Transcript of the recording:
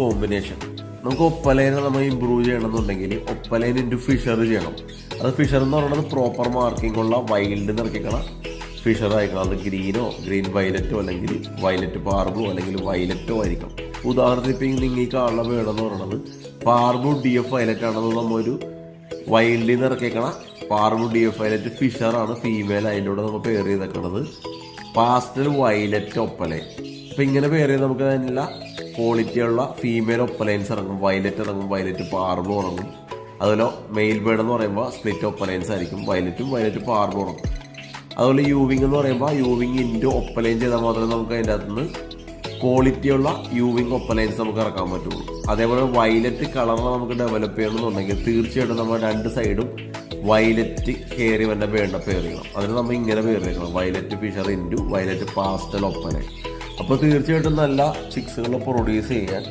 Combination നമുക്ക് ഒപ്പലേനെ നമ്മൾ improve ചെയ്യണമെന്നുണ്ടെങ്കിൽ ഒപ്പലേൻ ഇന്റു ഫിഷർ ചെയ്യണം. അത് ഫിഷർ എന്ന് പറയുന്നത് പ്രോപ്പർ മാർക്കിംഗ് ഉള്ള വൈൽഡ് നിറക്കിക്കണ ഫിഷർ ആയിരിക്കണം. അത് ഗ്രീനോ ഗ്രീൻ വയലറ്റോ അല്ലെങ്കിൽ വയലറ്റ് പാർബോ അല്ലെങ്കിൽ വയലറ്റോ ആയിരിക്കണം. ഉദാഹരണത്തിന് ഇപ്പം നിങ്ങൾ ഈ കാണുന്ന വേണമെന്ന് പറയുന്നത് പാർബോ ഡി എഫ് വയലറ്റ് ആണെന്ന് നമ്മൊരു വൈൽഡിൽ നിന്ന് ഇറക്കിയേക്കണ പാർബോ ഡി എഫ് വയലറ്റ് ഫിഷറാണ് ഫീമെയിൽ അതിന്റെ കൂടെ നമ്മൾ പേർ ചെയ്തേക്കണത്. പാസ്റ്റൽ വയലറ്റ് ഒപ്പലൈൻ അപ്പം ഇങ്ങനെ പേർ ചെയ്ത് നമുക്ക് അതിനുള്ള ക്വാളിറ്റിയുള്ള ഫീമെയിൽ ഒപ്പലൈൻസ് ഇറങ്ങും. വയലറ്റ് ഇറങ്ങും വയലറ്റ് പാർബോ ഇറങ്ങും അതുപോലെ മെയിൽ ബേഡ് എന്ന് പറയുമ്പോൾ സ്പ്ലിറ്റ് ഒപ്പലൈൻസ് ആയിരിക്കും. വയലറ്റും വയലറ്റ് പാർബോ ഇറങ്ങും അതുപോലെ യൂവിങ് എന്ന് പറയുമ്പോൾ യൂവിങ് ഇന്റു ഒപ്പലൈൻ ചെയ്താൽ മാത്രമേ നമുക്ക് അതിന്റെ അകത്ത് നിന്ന് ക്വാളിറ്റിയുള്ള യൂവിങ് ഒപ്പലൈൻസ് നമുക്ക് ഇറക്കാൻ പറ്റുള്ളൂ. അതേപോലെ വയലറ്റ് കളറിനെ നമുക്ക് ഡെവലപ്പ് ചെയ്യണമെന്നുണ്ടെങ്കിൽ തീർച്ചയായിട്ടും നമ്മൾ രണ്ട് സൈഡും വയലറ്റ് കയറി വന്ന വേണ്ട ചെയ്യണം. അതിന് നമ്മൾ ഇങ്ങനെ പേർ violet Fischer into violet pastel opaline അപ്പോൾ തീർച്ചയായിട്ടും നല്ല ചിക്സുകൾ പ്രൊഡ്യൂസ് ചെയ്യാൻ.